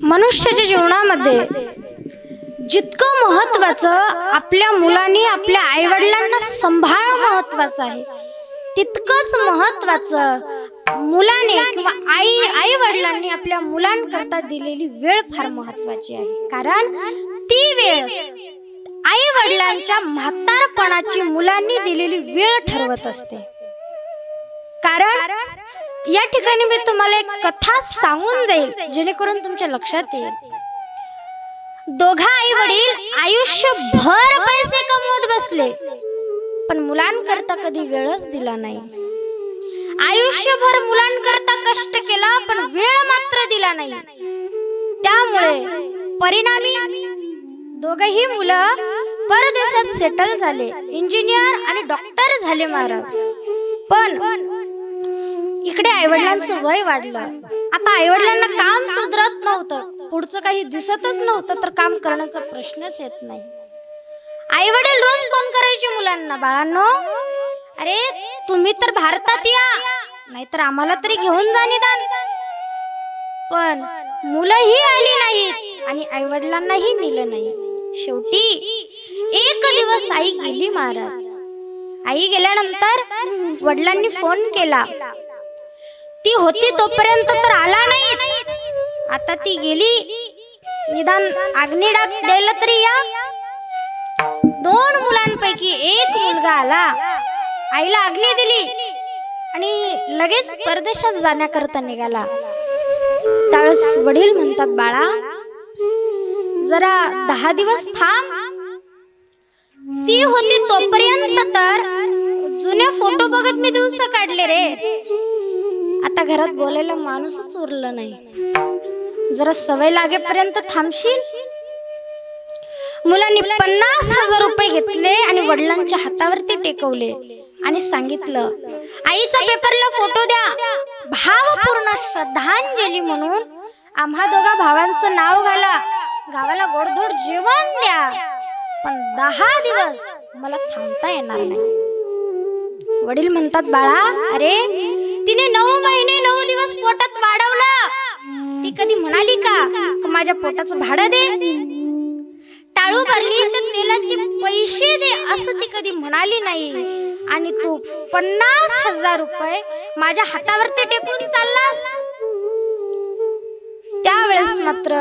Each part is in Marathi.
मनुष्याच्या जीवनामध्ये जितकं महत्वाचं आपल्या मुलांनी आपल्या आईवडिलांना सांभाळणं महत्वाचं आहे तितकंच महत्वाचं मुलाने किंवा आई आई वडिलांनी आपल्या मुलांकरता दिलेली वेळ फार महत्वाची आहे. कारण ती वेळ आई वडिलांच्या म्हातारपणाची मुलांनी दिलेली वेळ ठरवत असते. कारण या ठिकाणी मी तुम्हाला एक कथा सांगून जाईल जेणेकरून तुमच्या लक्षात येईल. दोघा आई वडील आयुष्यभर पैसे कमवत बसले पण मुलांकरता कधी वेळच दिला नाही. आयुष्यभर मुलांकरता कष्ट केला पण वेळ मात्र दिला नाही. त्यामुळे परिणामी दोघही मुलं परदेशात सेटल झाले. इंजिनियर आणि डॉक्टर झाले महाराज. पण इकडे आईवडिलांचं वय वाढलं. आता आईवडिलांना काम सुधरत नव्हतं. पुढचं काही दिसतच नव्हतं तर काम करण्याचा प्रश्नच येत नाही. आई वडील रोज फोन करायचे मुलांना बाळांनो अरे तुम्ही तर भारतात या नाहीतर आम्हाला तरी घेऊन जा निदान. पण मुलंही आली नाहीत आणि आई वडिलांनाही नेलं नाही. शेवटी एक दिवस आई गेली महाराज. आई गेल्यानंतर वडिलांनी फोन केला. ती होती तोपर्यंत तर आला नाही आता ती गेली. निदान आग्नी डाक द्यायला तरी या. दोन मुलांपैकी एक मुलगा आला. आईला आग्नी दिली. आणि लगेच परदेशात जाण्याकरता निघाला. त्यावेळेस वडील म्हणतात बाळा जरा दहा दिवस थांब. ती होती तोपर्यंत तर जुने फोटो बघत मी दिवस काढले रे. आता घरात बोलायला माणूसच उरलं नाही. जरा सवय लागेपर्यंत थांबशील? मुलांनी पन्नास हजार रुपये घेतले आणि वडिलांच्या हातावरती टेकवले आणि सांगितलं आईचा पेपरला फोटो द्या. भावपूर्ण श्रद्धांजली म्हणून आम्हा दोघा भावांचं नाव घाला. गावाला गोडधोड जेवण द्या. पण दहा दिवस मला थांबता येणार नाही. वडील म्हणतात बाळा अरे पोटात वाढवलं. ती कधी म्हणाली का माझ्या पोटाचं भाडं दे. टाळू भरली तर तेलाचे पैसे दे असं ती कधी म्हणाली नाही. आणि तू पन्नास हजार रुपये माझ्या हातावरती टेकून चाललास. त्यावेळेस मात्र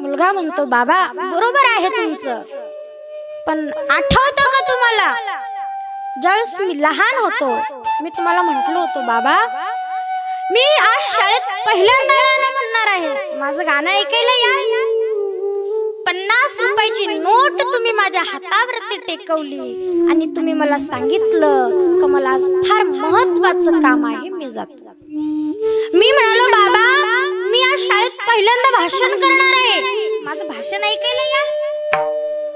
मुलगा म्हणतो बाबा बरोबर आहे तुमचं पण आठवतं का तुम्हाला? ज्यावेळेस मी लहान होतो मी तुम्हाला म्हटलो होतो बाबा मी आज शाळेत पहिल्यांदा गाणं म्हणणार आहे. माझं गाणं ऐकायला या. पन्नास रुपयाची नोट तुम्ही माझ्या हातावरती टेकवली आणि तुम्ही मला सांगितलं का मला आज फार महत्वाचं काम आहे मी जातो. मी म्हणालो बाबा मी आज शाळेत पहिल्यांदा भाषण करणार आहे. माझं भाषण ऐकायला या.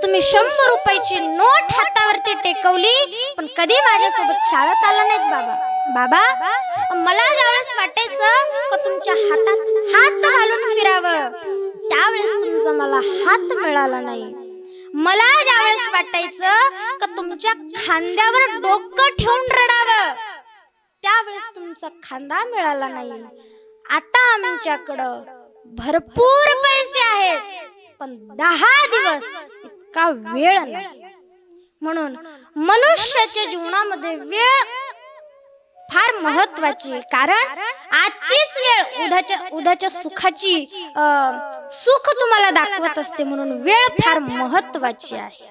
तुम्ही शंभर रुपयाची नोट हातावरती टेकवली पण कधी माझ्यासोबत शाळेत आला नाहीत बाबा. बाबा मला ज्यावेळेस वाटायचं का तुमच्या हातात हात घालून फिरावं त्यावेळेस तुमचा मला हात मिळाला नाही. मला ज्यावेळेस वाटायचं का तुमच्या खांद्यावर डोकं ठेवून रडावं त्यावेळेस तुमचा खांदा मिळाला नाही. आता आमच्याकडं भरपूर पैसे आहेत पण दहा दिवस इतका वेळ नाही. म्हणून मनुष्याच्या जीवनामध्ये वेळ फार महत्वाची कारण आजचीच वेळ उद्याच्या उद्याच्या सुखाची सुख तुम्हाला दाखवत असते म्हणून वेळ फार महत्वाची आहे.